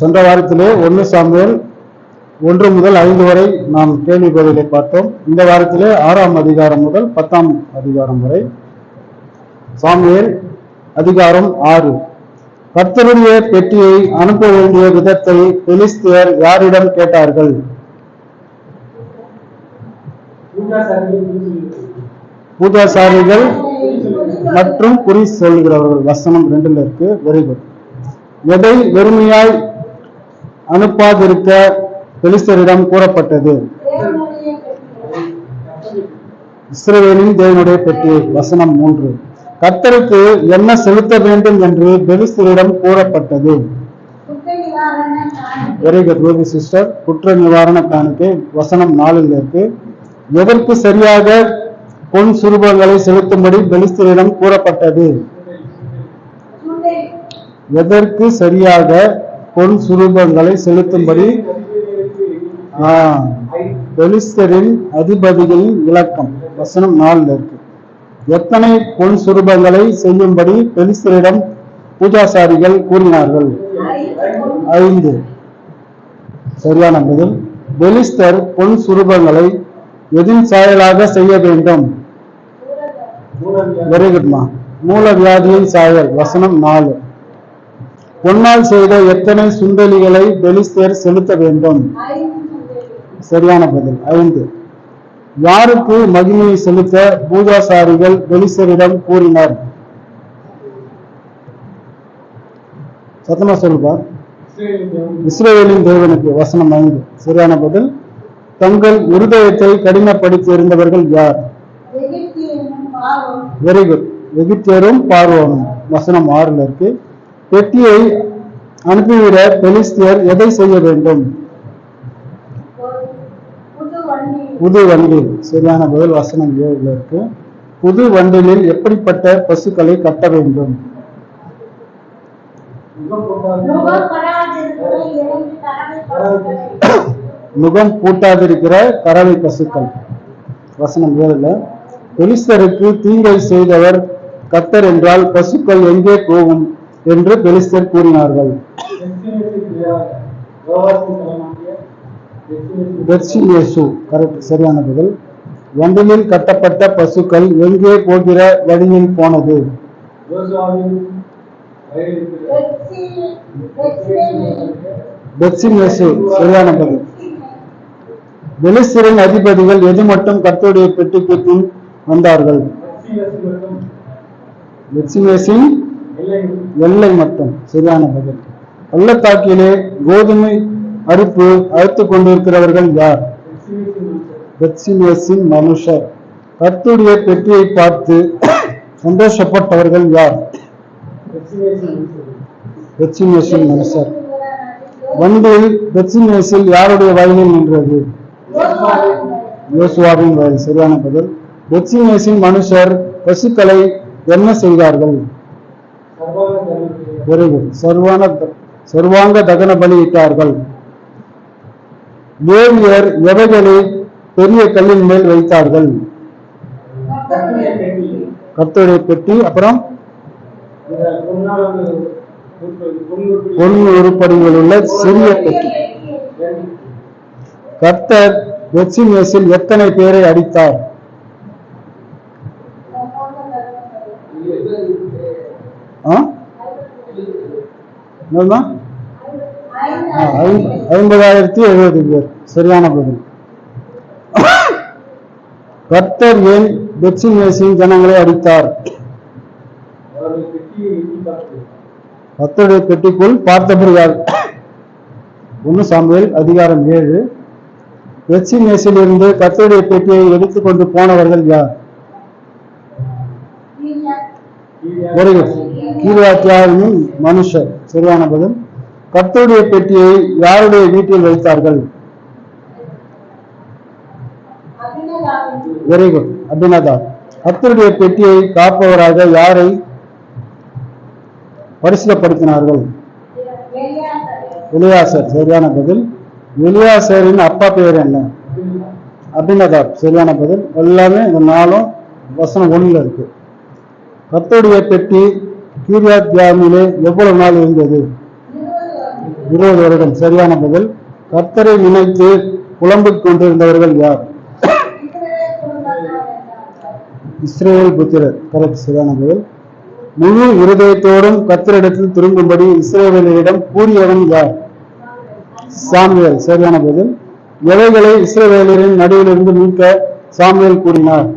சென்ற வாரத்திலே ஒன்று சாமுவேல் ஒன்று முதல் ஐந்து வரை நாம் கேள்வி பதிலை பார்த்தோம். இந்த வாரத்திலே ஆறாம் அதிகாரம் முதல் பத்தாம் அதிகாரம் வரை. சாமுவேல் அதிகாரம் ஆறு. கர்த்தருடைய பெட்டியை அனுப்ப வேண்டிய விதத்தை பெலிஸ்தியர் யாரிடம் கேட்டார்கள்? பூஜாசாரிகள் மற்றும் குறி சொல்கிறவர்கள். வசனம் ரெண்டுல இருக்கு. வெரி குட் எதை வெறுமையாய் அனுப்பாதிருக்க பெலிஸ்தரிடம் கூறப்பட்டது. இஸ்ரவேலின் தேவனுடைய பெட்டி வசனம் மூன்று. கர்த்தருக்கு என்ன செலுத்த வேண்டும் என்று பெலிஸ்தரிடம் கூறப்பட்டது. வெரி குட் ரூபி சிஸ்டர் குற்ற நிவாரண காணிக்கை வசனம் நாலில் இருக்கு. எதற்கு சரியாக பொன் சுரூபங்களை செலுத்தும்படி பெலிஸ்தரிடம் கூறப்பட்டது? எதற்கு சரியாக பொன் சுரூபங்களை செலுத்தும்படி பெலிஸ்தரின் அதிபதிகளின் விளக்கம். வசனம் நாளில் இருக்கு. எத்தனை பொன் சுரூபங்களை செய்யும்படி பெலிஸ்தரிடம் பூஜாசாரிகள் கூறினார்கள்? ஐந்து. சரியான பதில். பெலிஸ்தர் பொன் சுரூபங்களை எதின் சாயலாக செய்ய வேண்டும்? வெரி குட்மா மூல வியாதியின் சாயல். வசனம் நாலு. பொன்னால் செய்த எத்தனை சுண்டலிகளை பெலிஸ்தர் செலுத்த வேண்டும்? சரியான பதில். ஐந்து. யாருக்கு மகிமையை செலுத்த பூஜாசாரிகள் பெலிஸ்தரிடம் கூறினர்? சத்தமா சொல்லுப்பா. இஸ்ரவேலின் தேவனுக்கு வசனம் ஐந்து. சரியான பதில். தங்கள் இருதயத்தை கடினப்படுத்தி இருந்தவர்கள் யார்? வெரி குட் எகிப்தியரும் பார்வோனும். வசனம் ஆறுல இருக்கு. பெட்டியை அனுப்பிவிட பெலிஸ்தியர் எதை செய்ய வேண்டும்? புது வண்டில் சரியான பதில் வசனம் ஏழுல இருக்கு. புது வண்டிலில் எப்படிப்பட்ட பசுக்களை கட்ட வேண்டும்? முகம் பூட்டாதிருக்கிற கறவை பசுக்கள். வசனம் ஏழுல பெலிஸ்தருக்கு தீங்கை செய்தவர் கத்தர் என்றால் பசுக்கள் எங்கே போகும்? என்று பெலிஸ்தர் கூறினார்கள். கரெக்ட் சரியான பதில். வண்டிலில் கட்டப்பட்ட பசுக்கள் எங்கே போகிற வழியில் போனது? சரியான பதில். பெலிஸ்தரின் அதிபதிகள் எது மட்டும் கர்த்தருடைய பெட்டிக்கு பின் வந்தார்கள்? பெர்சிமேசின் எல்லை மட்டும் சரியான பதில். பள்ளத்தாக்கிலே கோதுமை அறுப்பு அறுத்து கொண்டிருக்கிறவர்கள் யார்? பெட்சிமேசின் மனுஷர். கர்த்தருடைய பெட்டியை பார்த்து சந்தோஷப்பட்டவர்கள் யார்? பெட்சிமேசின் மனுஷர். வண்டியில் பெட்சிமேசில் யாருடைய வயலில் நின்றது? யோசுவாவின் வயல். சரியான பதில். பெட்சிமேசின் மனுஷர் பசுக்களை என்ன செய்தார்கள்? வெரி சர்வான சர்வாங்க தகன பலியிட்டார்கள். லேவியர் எவைகளை பெரிய கல்லின் மேல் வைத்தார்கள்? கத்தோடைய பெட்டி அப்புறம்? பொன் உருப்படிகள் உள்ள சிறிய பெட்டி. கர்த்தர் வெச்சிமேசில் எத்தனை பேரை அடித்தார்? ஆ? ஐம்பதாயிரத்தி எழுபது பேர். சரியான பதில். கர்த்தர் ஏன் பெட்சிமேசின் ஜனங்களை அடித்தார்? கர்த்தருடைய பெட்டிக்குள் பார்த்தபடியால் ஒன்று சாமுவேல் அதிகாரம் ஏழு. பெட்சிமேசில் இருந்து கர்த்தருடைய பெட்டியை எடுத்துக்கொண்டு போனவர்கள் யார்? வெரி குட் கீரியாத்தியாவின் மனுஷர். சரியான பதில். கர்த்தருடைய பெட்டியை யாருடைய வீட்டில் வைத்தார்கள்? வெரி குட் அபிநதா கர்த்தருடைய பெட்டியை காப்பவராக யாரை பரிசுலப்படுத்தினார்கள் எலியாசர். சரியான பதில். எலியாசரின் அப்பா பெயர் என்ன? அபிநதாப் சரியான பதில். எல்லாமே இந்த நாளும் வசனம் ஒன்றில் இருக்கு. கத்தோடைய பெட்டி கீரியாத்யாமிலே எவ்வளவு நாள் இருந்தது? இருபது வருடம். சரியான பதில். கர்த்தரை நினைத்து புலம்பிக் கொண்டிருந்தவர்கள் யார்? இஸ்ரேல் புத்திரர். கரெக்ட். சரியான பதில். முழு இருதயத்தோடும் கர்த்தரிடத்தில் திரும்பும்படி இஸ்ரேவேலரிடம் கூறியவன் யார்? சாமியல் சரியான பதில். எவைகளை இஸ்ரேவேலரின் நடுவிலிருந்து மீட்க சாமியல் கூறினார்?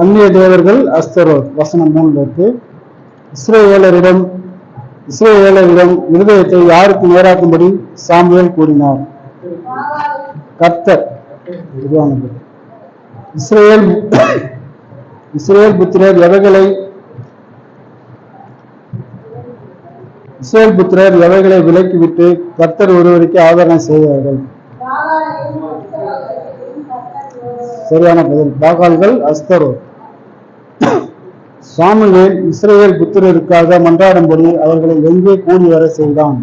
அந்நிய தேவர்கள் அஸ்தரோத் வசனம் மூணு இருக்கு இஸ்ரேலரிடம் இஸ்ரேலரிடம் இருதயத்தை யாருக்கு நேராக்கும்படி சாமுவேல் கூறினார்? கர்த்தர். இஸ்ரேல் இஸ்ரேல் புத்திரர் எவைகளை இஸ்ரேல் புத்திரர் எவைகளை விலக்கிவிட்டு கர்த்தர் ஒருவருக்கு ஆதரவு செய்தார்கள் சரியான பதில். பாகால்கள் அஸ்தரோ. சாமுவேல் இஸ்ரேல் புத்திரருக்காக மன்றாடும்படி அவர்களை எங்கே கூடி வர செய்தான்?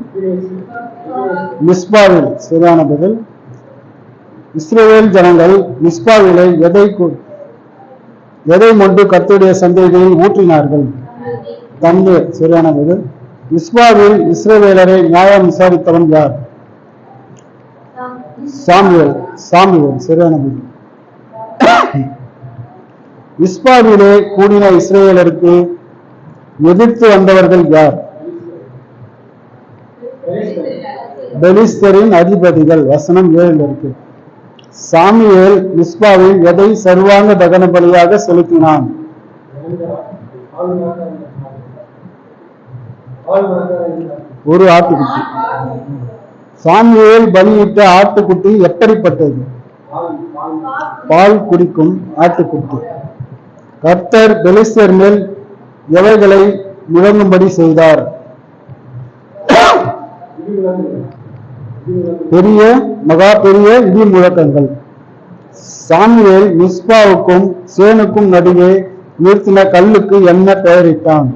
மிஸ்பாவில் சரியான பதில். இஸ்ரேல் ஜனங்கள் மிஸ்பாவிலை எதை எதை கொண்டு கத்துடைய சந்தைகளில் ஊற்றினார்கள்? தண்ணீர். சரியான பதில். மிஸ்பாவில் இஸ்ரேலரை நியாயம் விசாரித்தவன் யார்? சாமுவேல். சாமுவேல். சரியான பதில். இஸ்பாவிலே கூடின இஸ்ரேலருக்கு எதிர்த்து வந்தவர்கள் யார்? பெலிஸ்தரின் அதிபதிகள். வசனம் ஏழில் இருக்கு. சாமுவேல் மிஸ்பாவில் எதை சர்வாங்க தகன பலியாக செலுத்தினான்? ஒரு ஆட்டுக்குட்டி. சாமியேல் பலியிட்ட ஆட்டுக்குட்டி எப்படிப்பட்டது? பால் குடிக்கும் ஆட்டுக்குட்டி. கர்த்தர் பெலிஸ்தர் மேல் எவைகளை முழங்கும்படி செய்தார்? பெரிய மகா பெரிய இடி முழக்கங்கள். சாமியல் மிஸ்பாவுக்கும் சேனுக்கும் நடுவே நிறுத்தின கல்லுக்கு என்ன பெயரிட்டான்?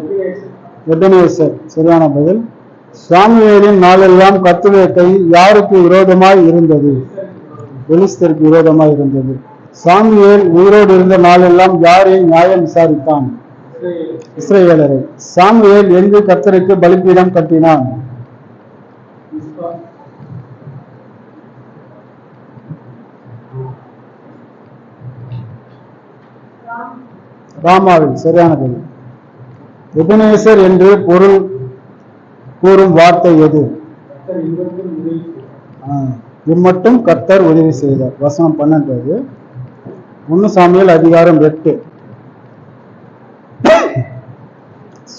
எபனேசர். சரியான பதில். சாமியலின் நாளெல்லாம் கர்த்தருடைய யாருக்கு விரோதமாய் இருந்தது? பெலிஸ்தருக்கு விரோதமாய் இருந்தது. சாமுவேல் உயிரோடு இருந்த நாளெல்லாம் யாரை நியாயம் விசாரித்தான்? இஸ்ரவேலரை சாமுவேல் எங்கு கர்த்தருக்கு பலிபீடம் கட்டினான்? ராமாவில் சரியான பதில். எபனேசர் என்று பொருள் கூறும் வார்த்தை எது? இம்மட்டும் கர்த்தர் உதவி செய்தார். வசனம் பன்னெண்டு ஒன்னு சாமியல் அதிகாரம் எட்டு.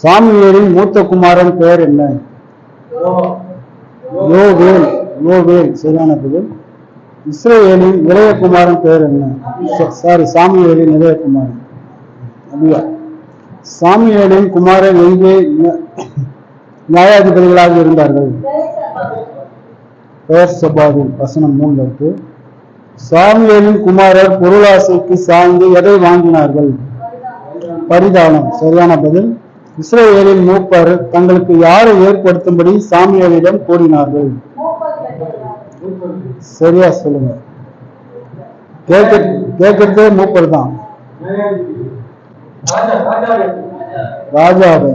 சாமியரின் மூத்த குமாரன் பெயர் என்ன? யோவேல். யோவேல். சரியான பதில். இஸ்ரேலின் இளைய குமாரன் பெயர் என்ன? சாரி சாமியலின் இளைய குமாரன். அப்படியா? சாமியலின் குமாரன் எங்கே நியாயாதிபதிகளாக இருந்தார்கள்? பெயர் சபாதி. வசனம் மூணு இருக்கு. சாமுவேலின் குமாரர் பொருளாசைக்கு சாய்ந்து எதை வாங்கினார்கள்? பரிதானம். சரியான பதில். இஸ்ரேலின் மூப்பர் தங்களுக்கு யாரை ஏற்படுத்தும்படி சாமியலிடம் கூறினார்கள்? சரியா சொல்லுங்க. கேட்கறது கேட்கறதே மூப்பர் தான். ராஜாவை.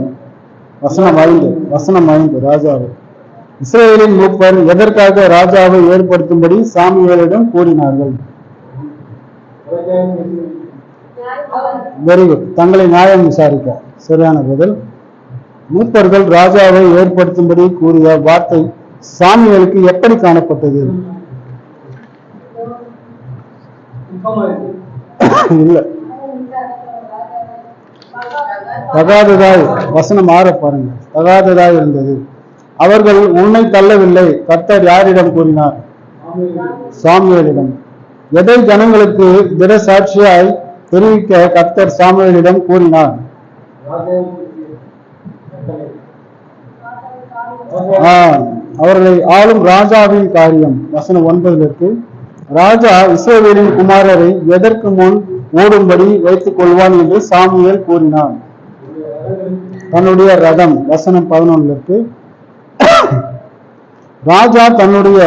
வசனம் ஐந்து. வசனம் ஐந்து. ராஜாவை. இஸ்ரேலின் மூப்பர் எதற்காக ராஜாவை ஏற்படுத்தும்படி சாமுவேலிடம் கூறினார்கள். வெரி குட் தங்களை நியாயம் விசாரிக்க. சரியான பதில். மூப்பர்கள் ராஜாவை ஏற்படுத்தும்படி கூறிய வார்த்தை சாமியலுக்கு எப்படி காணப்பட்டது? இல்ல. தகாததாய் வசனம் ஆற பாருங்க தகாததாய் இருந்தது. அவர்கள் உன்னை தள்ளவில்லை. கர்த்தர் யாரிடம் கூறினார்? சாமுவேலிடம். எதை ஜனங்களுக்கு திட சாட்சியாய் தெரிவிக்க கர்த்தர் சாமுவேலிடம் கூறினார்? அவர்களை ஆளும் ராஜாவின் காரியம். வசனம் ஒன்பதுல இருக்கு ராஜா இஸ்ரவேலின் குமாரரை எதற்கு முன் ஓடும்படி வைத்துக் கொள்வான் என்று சாமுவேல் கூறினான். தன்னுடைய ரதம். வசனம் பதினொன்னுல இருக்கு ராஜா தன்னுடைய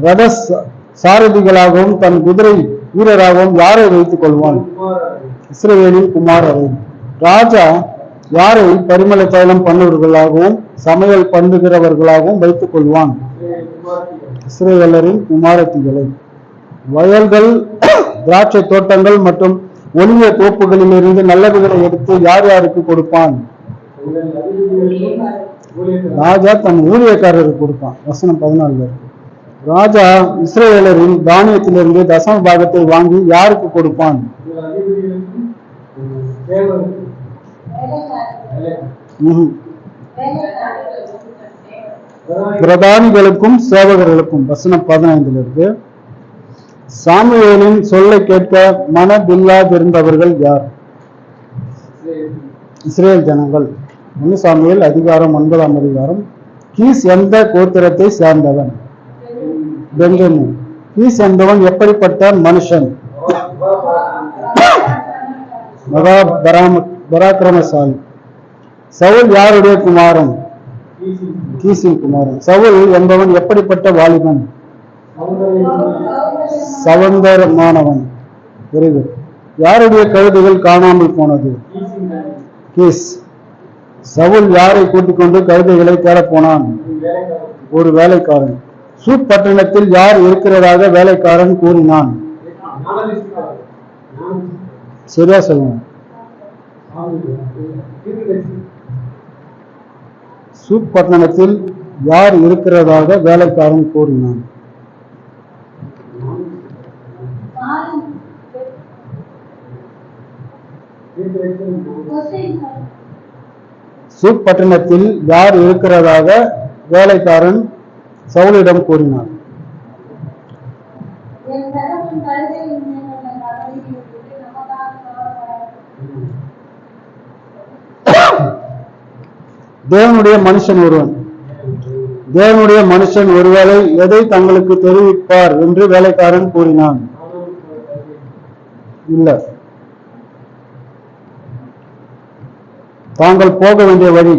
ரத ச- சாரதிகளாகவும் தன் குதிரை வீரராகவும் யாரை வைத்துக் கொள்வான்? இஸ்ரேலின் குமாரரை ராஜா யாரை பரிமள தைலம் பண்ணுவர்களாகவும் சமையல் பண்ணுகிறவர்களாகவும் வைத்துக் கொள்வான்? இஸ்ரேலரின் குமாரத்திகளை. வயல்கள் திராட்சை தோட்டங்கள் மற்றும் ஒளிய தோப்புகளில் இருந்து நல்லவைகளை எடுத்து யார் யாருக்கு கொடுப்பான்? ராஜா தன் ஊழியக்காரருக்கு கொடுப்பான். வசனம் பதினாலுல இருக்கு. ராஜா இஸ்ரேலரின் தானியத்திலிருந்து தசம பாகத்தை வாங்கி யாருக்கு கொடுப்பான்? பிரதானிகளுக்கும் சேவகர்களுக்கும் வசனம் பதினைந்துல இருக்கு. சாமுவேலின் சொல்லை கேட்க மனதில்லாதிருந்தவர்கள் யார்? இஸ்ரேல் ஜனங்கள். ஒன்னு அதிகாரம் ஒன்பதாம் அதிகாரம். கீஸ் எந்த கோத்திரத்தை சேர்ந்தவன்? பெஞ்சமின். கீஸ் என்பவன் எப்படிப்பட்ட மனுஷன்? மகா பராம பராக்கிரமசாலி. சவுல் யாருடைய குமாரன்? கீசின் குமாரன். சவுல் என்பவன் எப்படிப்பட்ட வாலிபன்? சவந்தரமானவன். பிறகு யாருடைய கழுதுகள் காணாமல் போனது? கீஸ். சவுல் யாரை கூட்டிக் கொண்டு கழுதைகளை தேடப்போனான் ஒரு வேலைக்காரன். சூப் பட்டணத்தில் யார் இருக்கிறதாக வேலைக்காரன் கூறினான். சரியா சொல்லுங்க. சூப் பட்டணத்தில் யார் இருக்கிறதாக வேலைக்காரன் கூறினான். சூப் பட்டணத்தில் யார் இருக்கிறதாக வேலைக்காரன் சவுலிடம் கவலைப்படாதே. தேவனுடைய மனுஷன் ஒருவன். தேவனுடைய மனுஷன் ஒருவேளை எதை தங்களுக்கு தெரிவிப்பார் என்று வேலைக்காரன் கூறினான். இல்ல. தாங்கள் போக வேண்டிய வழி.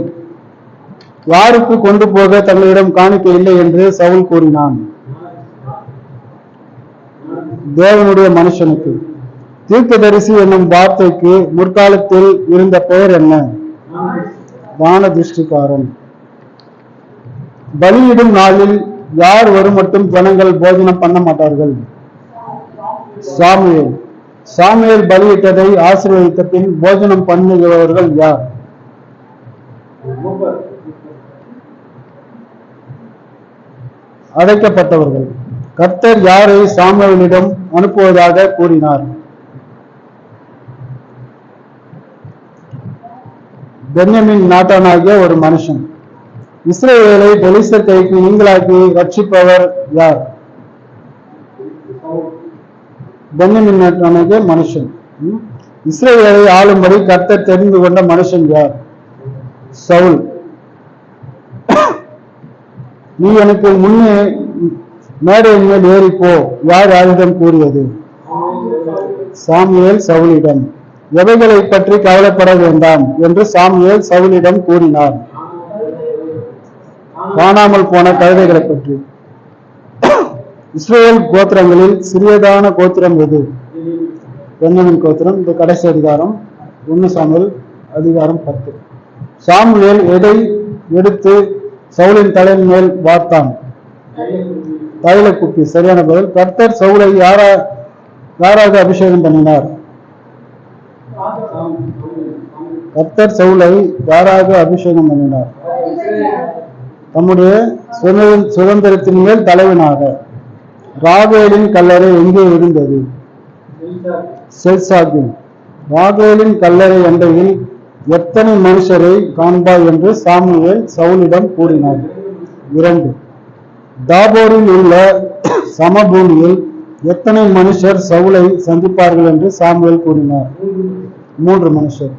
யாருக்கு கொண்டு போக தங்களிடம் காணிக்க இல்லை என்று சவுல் கூறினான். தேவனுடைய மனுஷனுக்கு. தீர்க்கதரிசி என்னும் வார்த்தைக்கு முற்காலத்தில் இருந்த பெயர் என்ன? வான திருஷ்டிக்காரன் பலியிடும் நாளில் யார் வரும் மட்டும் ஜனங்கள் போஜனம் பண்ண மாட்டார்கள்? சாமியல் சாமியல் பலியிட்டதை ஆசீர்வதித்த பின் போஜனம் பண்ணுகிறவர்கள் யார்? அழைக்கப்பட்டவர்கள். கர்த்தர் யாரை சாமுவேலிடம் அனுப்புவதாக கூறினார்? பென்னமின் நாட்டானாகிய ஒரு மனுஷன். இஸ்ரேலை பெலிச கைக்கு நீங்களாக்கி ரட்சிப்பவர் யார்? பென்னமின் நாட்டானாகிய மனுஷன். ம்? இஸ்ரேலை ஆளும்படி கர்த்தர் தெரிந்து கொண்ட மனுஷன் யார்? சவுல். நீ எனக்கு முன்னே மேடையின் மேல் ஏறி போ யார் யாரிடம் கூறியது? சாமியேல் சவுலிடம். எவைகளை பற்றி கவலைப்பட வேண்டாம் என்று சாமியேல் சவுலிடம் கூறினார். காணாமல் போன கழுதைகளை பற்றி. இஸ்ரேல் கோத்திரங்களில் சிறியதான கோத்திரம் எது? பெண்ணின் கோத்திரம். இந்த கடைசி அதிகாரம். ஒன்னு சாமுவேல் அதிகாரம் பத்து. சாமுவேல் எதை எடுத்து சவுலின் தலையின் மேல் வார்த்தான் தைல குப்பி சரியான பதில். கர்த்தர் சவுலை யாரா யாராக அபிஷேகம் பண்ணினார்? கர்த்தர் சவுலை யாராக அபிஷேகம் பண்ணினார்? தம்முடைய சுதந்திரத்தின் மேல் தலைவனாக. ராகேலின் கல்லறை எங்கே இருந்தது? செல்சாகின் ராகேலின் கல்லறை அண்டையில் எத்தனை மனுஷரை காண்பாய் என்று சாமுவேல் சவுலிடம் கூறினார். இரண்டு. தாபோரில் உள்ள சமபூமியில் எத்தனை மனுஷர் சவுலை சந்திப்பார்கள் என்று சாமுவேல் கூறினார். மூன்று மனுஷர்.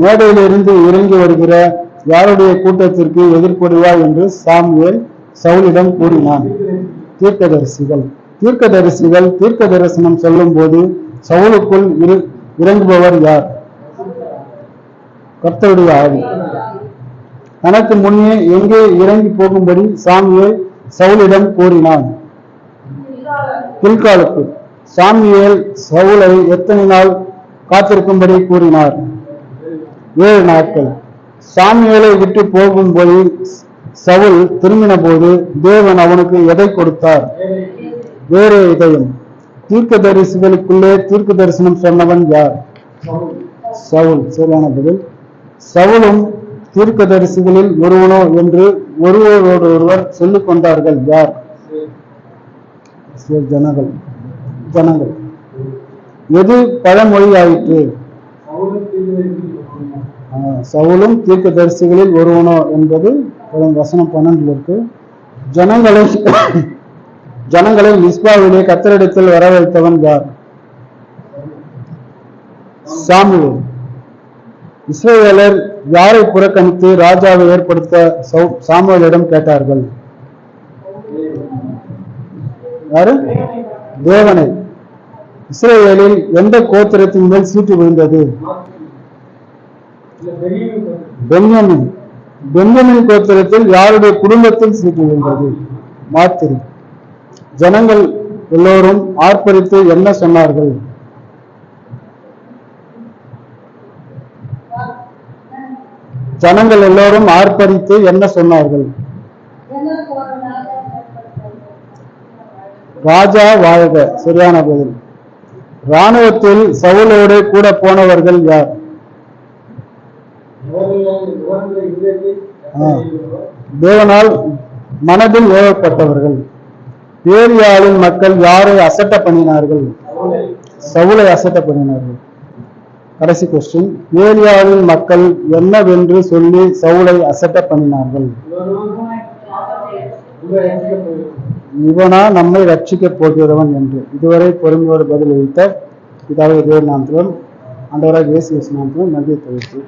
மேடையிலிருந்து இறங்கி வருகிற யாருடைய கூட்டத்திற்கு எதிர்கொடுவா என்று சாமுவேல் சவுலிடம் கூறினான். தீர்க்கதரிசிகள். தீர்க்கதரிசிகள் தீர்க்க தரிசனம் சொல்லும் போது சவுலுக்குள் இரு- இறங்குபவர் யார்? கர்த்தருடைய ஆவி. தனக்கு முன்னே எங்கே இறங்கி போகும்படி சாமுவேல் சவுலிடம் கூறினான் பில்காலுக்கு சாமுவேல் சவுலை எத்தனை நாள் காத்திருக்கும்படி கூறினார்? ஏழு நாட்கள். சாமுவேலை விட்டு போகும்போது சவுல் திரும்பின போது தேவன் அவனுக்கு எதை கொடுத்தார்? வேறு இதயம் தீர்க்க தரிசிகளுக்குள்ளே தீர்க்க தரிசனம் சொன்னவன் யார்? சவுல். சரியான பதில். சவுலும் தீர்க்கதரிசிகளில் ஒருவனோ என்று ஒருவரோடு ஒருவர் சொல்லிக் கொண்டார்கள். யார்? ஜனங்கள். ஜனங்கள். எது பழமொழி ஆயிற்று சவுலும் தீர்க்க தரிசிகளில் ஒருவனோ என்பது வசனம் பன்னெண்டில் இருக்கு ஜனங்களை ஜனங்களை மிஸ்பாவிலே கத்தரிடத்தில் வரவழைத்தவன் யார்? சாமுவேல். இஸ்ரேலர் யாரை புறக்கணித்து ராஜாவை ஏற்படுத்த சவு- சாமுவேலிடம் கேட்டார்கள்? யாரு? தேவனை. இஸ்ரேலில் எந்த கோத்திரத்தின் மேல் சீட்டு விழுந்தது? பென்யமின். பென்யமின் கோத்திரத்தில் யாருடைய குடும்பத்தில் சீட்டு விழுந்தது? மாத்திரி. ஜனங்கள் எல்லோரும் ஆர்ப்பரித்து என்ன சொன்னார்கள்? ஜனங்கள் எல்லோரும் ஆர்ப்பரித்து என்ன சொன்னார்கள்? ராஜா வாழ்க. சரியான பதில். ராணுவத்தில் சவுலோடு கூட போனவர்கள் யார்? தேவனால் மனதில் ஏவப்பட்டவர்கள். பேரியாளின் மக்கள் யாரை அசட்ட பண்ணினார்கள்? சவுளை அசட்ட பண்ணினார்கள். கடைசி கொஸ்டின் ஏலியாவின் மக்கள் என்னவென்று சொல்லி சவுலை அசட்ட பண்ணினார்கள். இவனா நம்மை ரட்சிக்கப் போகிறவன் என்று. இதுவரை பொறுமையோடு பதிலளித்த பிதாவை தேவ நாமத்திலும் ஆண்டவராக இயேசு கிறிஸ்து நன்றி தெரிவித்து